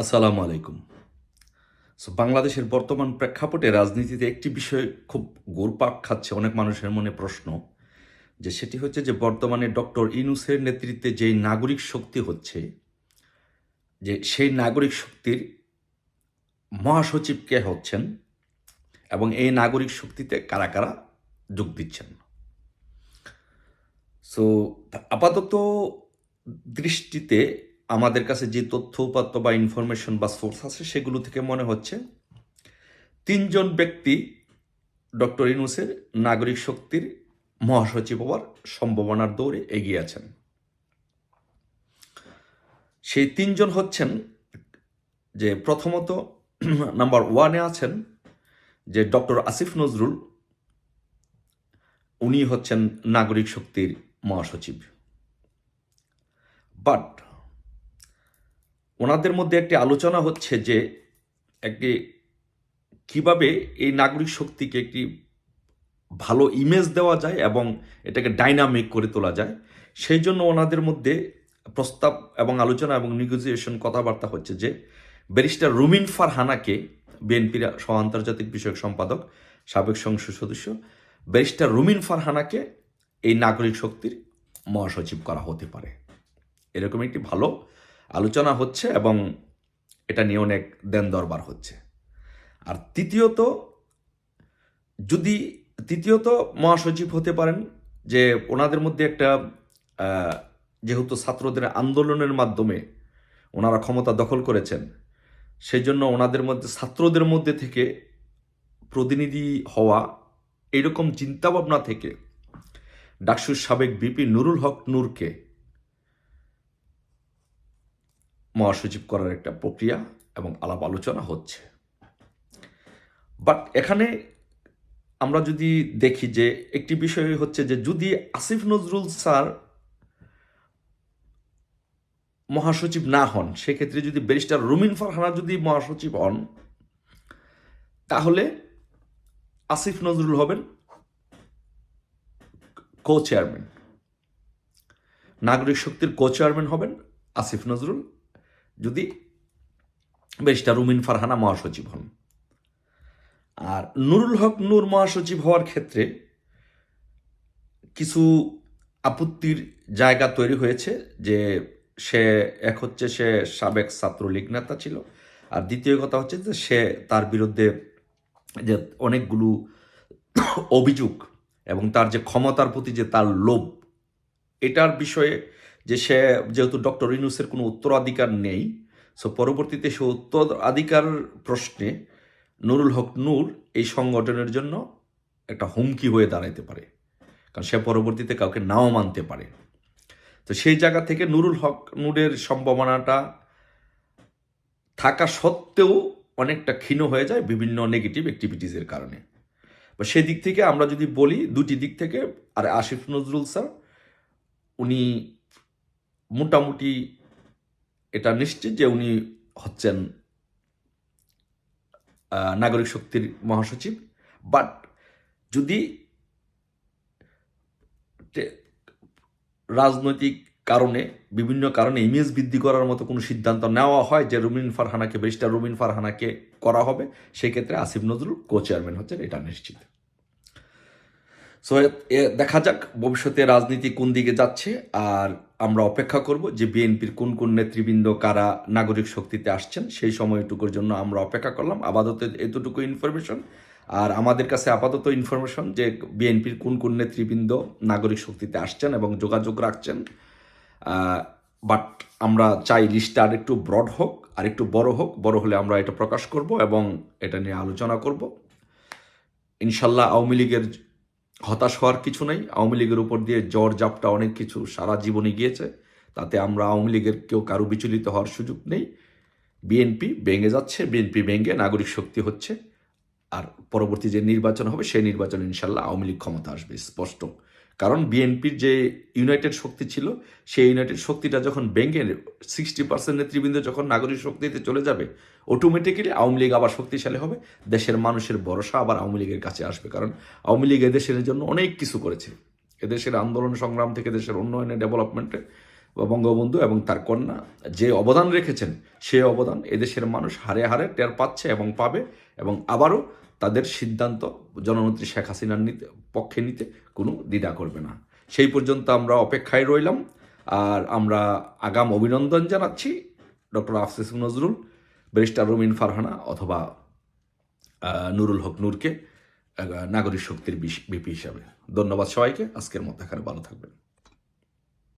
আসসালামু আলাইকুম। সো বাংলাদেশের বর্তমান প্রেক্ষাপটে রাজনীতিতে একটি বিষয় খুব গোরপাক খাচ্ছে অনেক মানুষের মনে প্রশ্ন, যে সেটি হচ্ছে যে বর্তমানে ডক্টর ইনুসের নেতৃত্বে যেই নাগরিক শক্তি হচ্ছে, যে সেই নাগরিক শক্তির মহাসচিব কে হচ্ছেন এবং এই নাগরিক শক্তিতে কারা কারা যোগ দিচ্ছেন। সো আপাতত দৃষ্টিতে আমাদের কাছে যে তথ্য, উপাত্ত বা ইনফরমেশন বা সোর্স আছে, সেগুলো থেকে মনে হচ্ছে তিনজন ব্যক্তি ডক্টর ইনুসের নাগরিক শক্তির মহাসচিব হওয়ার সম্ভাবনার দৌড়ে এগিয়ে আছেন। সেই তিনজন হচ্ছেন যে প্রথমত নাম্বার ওয়ানে আছেন যে ডক্টর আসিফ নজরুল, উনি হচ্ছেন নাগরিক শক্তির মহাসচিব। বাট ওনাদের মধ্যে একটি আলোচনা হচ্ছে যে একটি কীভাবে এই নাগরিক শক্তিকে একটি ভালো ইমেজ দেওয়া যায় এবং এটাকে ডাইনামিক করে তোলা যায়। সেই জন্য ওনাদের মধ্যে প্রস্তাব এবং আলোচনা এবং নেগোসিয়েশন কথাবার্তা হচ্ছে যে ব্যারিস্টার রুমিন ফারহানাকে বিএনপির সহ আন্তর্জাতিক বিষয়ক সম্পাদক, সাবেক সংসদ সদস্য ব্যারিস্টার রুমিন ফারহানাকে এই নাগরিক শক্তির মহাসচিব করা হতে পারে। এরকম একটি ভালো আলোচনা হচ্ছে এবং এটা নিয়ে অনেক দেন দরবার হচ্ছে। আর তৃতীয়ত, যদি তৃতীয়ত মহাসচিব হতে পারেন যে ওনাদের মধ্যে একটা যেহেতু ছাত্রদের আন্দোলনের মাধ্যমে ওনারা ক্ষমতা দখল করেছেন সেই জন্য ওনাদের মধ্যে, ছাত্রদের মধ্যে থেকে প্রতিনিধি হওয়া, এরকম চিন্তাভাবনা থেকে ডাকসুর সাবেক বিপি নুরুল হক নূরকে মহাসচিব করার একটা প্রক্রিয়া এবং আলাপ আলোচনা হচ্ছে। বাট এখানে আমরা যদি দেখি যে একটি বিষয় হচ্ছে যে যদি আসিফ নজরুল স্যার মহাসচিব না হন, সেক্ষেত্রে যদি ব্যারিস্টার রুমিন ফারহানা যদি মহাসচিব হন, তাহলে আসিফ নজরুল হবেন কো চেয়ারম্যান নাগরিক শক্তির কো চেয়ারম্যান হবেন আসিফ নজরুল। যদি ব্যারিস্টার রুমিন ফারহানা মহাসচিব হন। আর নুরুল হক নূর মহাসচিব হওয়ার ক্ষেত্রে কিছু আপত্তির জায়গা তৈরি হয়েছে যে সে এক হচ্ছে সে সাবেক ছাত্রলীগ নেতা ছিল, আর দ্বিতীয় কথা হচ্ছে যে সে তার বিরুদ্ধে যে অনেকগুলো অভিযোগ এবং তার যে ক্ষমতার প্রতি যে তার লোভ, এটার বিষয়ে যে সে, যেহেতু ডক্টর ইনুসের কোনো উত্তরাধিকার নেই, সো পরবর্তীতে সে উত্তরাধিকার প্রশ্নে নুরুল হক নূর এই সংগঠনের জন্য একটা হুমকি হয়ে দাঁড়াইতে পারে, কারণ সে পরবর্তীতে কাউকে নাও মানতে পারে। তো সেই জায়গা থেকে নুরুল হক নূরের সম্ভাবনাটা থাকা সত্ত্বেও অনেকটা ক্ষীণ হয়ে যায় বিভিন্ন নেগেটিভ অ্যাক্টিভিটিসের কারণে। বা সেই দিক থেকে আমরা যদি বলি, দুটি দিক থেকে, আর আসিফ নজরুল স্যার, উনি মোটামুটি এটা নিশ্চিত যে উনি হচ্ছেন নাগরিক শক্তির মহাসচিব। বাট যদি রাজনৈতিক কারণে, বিভিন্ন কারণে ইমেজ বৃদ্ধি করার মতো কোনো সিদ্ধান্ত নেওয়া হয় যে রুমিন ফারহানাকে, ব্যারিস্টার রুমিন ফারহানাকে করা হবে, সেক্ষেত্রে আসিফ নজরুল কো চেয়ারম্যান হচ্ছেন, এটা নিশ্চিত। সো দেখা যাক, ভবিষ্যতে রাজনীতি কোন দিকে যাচ্ছে, আর আমরা অপেক্ষা করব যে বিএনপির কোন কোন নেতৃবৃন্দ কারা নাগরিক শক্তিতে আসছেন, সেই সময়টুকুর জন্য আমরা অপেক্ষা করলাম। আপাতত এতটুকু ইনফরমেশন আর আমাদের কাছে আপাতত ইনফরমেশন যে বিএনপির কোন কোন নেতৃবৃন্দ নাগরিক শক্তিতে আসছেন এবং যোগাযোগ রাখছেন। বাট আমরা চাই লিস্টটা আর একটু ব্রড হোক, আর একটু বড় হোক। বড় হলে আমরা এটা প্রকাশ করব এবং এটা নিয়ে আলোচনা করব। ইনশাল্লাহ আওয়ামী লীগের হতাশ হওয়ার কিছু নেই। আওয়ামী লীগের উপর দিয়ে জ্বর, জাপটা অনেক কিছু সারা জীবনে গিয়েছে। তাতে আমরা আওয়ামী লীগের কেউ কারও বিচলিত হওয়ার সুযোগ নেই। বিএনপি ভেঙে যাচ্ছে, বিএনপি ভেঙে নাগরিক শক্তি হচ্ছে। আর পরবর্তী যে নির্বাচন হবে, সেই নির্বাচন ইনশাল্লাহ আওয়ামী লীগ ক্ষমতা আসবে, স্পষ্ট। কারণ বিএনপির যে ইউনাইটেড শক্তি ছিল, সেই ইউনাইটেড শক্তিটা যখন ভেঙে সিক্সটি পার্সেন্ট নেতৃবৃন্দ যখন নাগরিক শক্তিতে চলে যাবে অটোমেটিক্যালি আওয়ামী লীগ আবার শক্তিশালী হবে। দেশের মানুষের ভরসা আবার আওয়ামী লীগের কাছে আসবে। কারণ আওয়ামী লীগ এদেশের জন্য অনেক কিছু করেছে। এদেশের আন্দোলন সংগ্রাম থেকে দেশের উন্নয়নে ডেভেলপমেন্টে বঙ্গবন্ধু এবং তার কন্যা যে অবদান রেখেছেন সেই অবদান এদেশের মানুষ হারে হারে টের পাচ্ছে এবং পাবে এবং আবারও তাদের সিদ্ধান্ত জননেত্রী শেখ হাসিনার নিতে, পক্ষে নিতে কোনো দ্বিধা করবে না। সেই পর্যন্ত আমরা অপেক্ষায় রইলাম। আর আমরা আগাম অভিনন্দন জানাচ্ছি ডক্টর আফসিস নজরুল, ব্যারিস্টার রুমিন ফারহানা অথবা নুরুল হক নূরকে নাগরিক শক্তির বিপি হিসাবে। ধন্যবাদ সবাইকে। আজকের মতো এখানে ভালো থাকবেন।